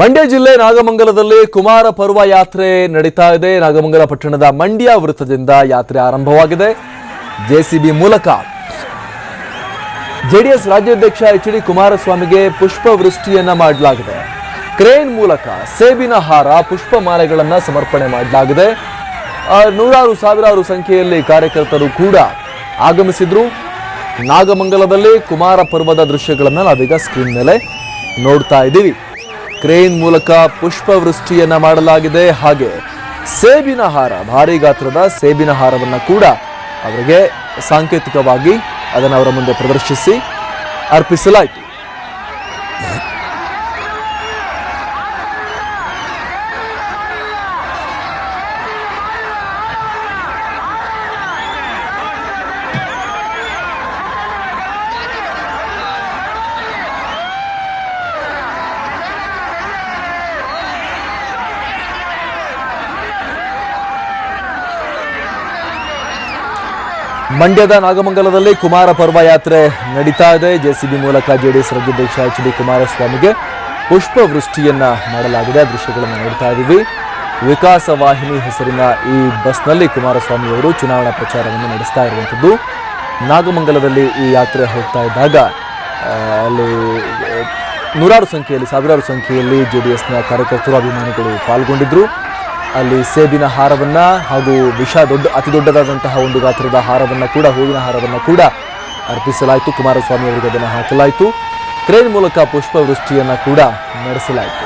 ಮಂಡ್ಯ ಜಿಲ್ಲೆ ನಾಗಮಂಗಲದಲ್ಲಿ ಕುಮಾರ ಪರ್ವ ಯಾತ್ರೆ ನಡೀತಾ ಇದೆ. ನಾಗಮಂಗಲ ಪಟ್ಟಣದ ಮಂಡ್ಯ ವೃತ್ತದಿಂದ ಯಾತ್ರೆ ಆರಂಭವಾಗಿದೆ. ಜೆಸಿಬಿ ಮೂಲಕ ಜೆಡಿಎಸ್ ರಾಜ್ಯಾಧ್ಯಕ್ಷ ಎಚ್ ಡಿ ಕುಮಾರಸ್ವಾಮಿಗೆ ಪುಷ್ಪವೃಷ್ಟಿಯನ್ನ ಮಾಡಲಾಗಿದೆ. ಕ್ರೇನ್ ಮೂಲಕ ಸೇಬಿನ ಹಾರ ಪುಷ್ಪ ಮಾಲೆಗಳನ್ನ ಸಮರ್ಪಣೆ ಮಾಡಲಾಗಿದೆ. ನೂರಾರು ಸಾವಿರಾರು ಸಂಖ್ಯೆಯಲ್ಲಿ ಕಾರ್ಯಕರ್ತರು ಕೂಡ ಆಗಮಿಸಿದ್ರು. ನಾಗಮಂಗಲದಲ್ಲಿ ಕುಮಾರ ಪರ್ವದ ದೃಶ್ಯಗಳನ್ನ ನಾವೀಗ ಸ್ಕ್ರೀನ್ ಮೇಲೆ ನೋಡ್ತಾ ಇದ್ದೀವಿ. ಕ್ರೇನ್ ಮೂಲಕ ಪುಷ್ಪವೃಷ್ಟಿಯನ್ನು ಮಾಡಲಾಗಿದೆ. ಹಾಗೆ ಸೇಬಿನ ಹಾರ, ಭಾರಿ ಗಾತ್ರದ ಸೇಬಿನ ಹಾರವನ್ನು ಕೂಡ ಅವರಿಗೆ ಸಾಂಕೇತಿಕವಾಗಿ ಅದನ್ನು ಅವರ ಮುಂದೆ ಪ್ರದರ್ಶಿಸಿ ಅರ್ಪಿಸಲಾಯಿತು. ಮಂಡ್ಯದ ನಾಗಮಂಗಲದಲ್ಲಿ ಕುಮಾರ ಪರ್ವ ಯಾತ್ರೆ ನಡೀತಾ ಇದೆ. ಜೆಸಿಬಿ ಮೂಲಕ ಜೆಡಿಎಸ್ ರಾಜ್ಯಾಧ್ಯಕ್ಷ ಎಚ್ ಡಿ ಕುಮಾರಸ್ವಾಮಿಗೆ ಪುಷ್ಪ ವೃಷ್ಟಿಯನ್ನ ಮಾಡಲಾಗಿದೆ ದೃಶ್ಯಗಳನ್ನು ನೋಡ್ತಾ ಇದ್ದೀವಿ. ವಿಕಾಸ ವಾಹಿನಿ ಹೆಸರಿನ ಈ ಬಸ್ನಲ್ಲಿ ಕುಮಾರಸ್ವಾಮಿ ಅವರು ಚುನಾವಣಾ ಪ್ರಚಾರವನ್ನು ನಡೆಸ್ತಾ ಇರುವಂಥದ್ದು. ನಾಗಮಂಗಲದಲ್ಲಿ ಈ ಯಾತ್ರೆ ಹೋಗ್ತಾ ಇದ್ದಾಗ ಅಲ್ಲಿ ನೂರಾರು ಸಂಖ್ಯೆಯಲ್ಲಿ, ಸಾವಿರಾರು ಸಂಖ್ಯೆಯಲ್ಲಿ ಜೆ ಡಿ ಎಸ್ನ ಕಾರ್ಯಕರ್ತರು ಅಭಿಮಾನಿಗಳು ಪಾಲ್ಗೊಂಡಿದ್ರು. ಅಲ್ಲಿ ಸೇಬಿನ ಹಾರವನ್ನ ಹಾಗೂ ವಿಷ ದೊಡ್ಡ, ಅತಿ ದೊಡ್ಡದಾದಂತಹ ಒಂದು ಗಾತ್ರದ ಹಾರವನ್ನ ಕೂಡ, ಹೂವಿನ ಹಾರವನ್ನ ಕೂಡ ಅರ್ಪಿಸಲಾಯಿತು. ಕುಮಾರಸ್ವಾಮಿ ಅವರಿಗೆ ಅದನ್ನು ಹಾಕಲಾಯಿತು. ಕ್ರೇನ್ ಮೂಲಕ ಪುಷ್ಪವೃಷ್ಟಿಯನ್ನು ಕೂಡ ನಡೆಸಲಾಯಿತು.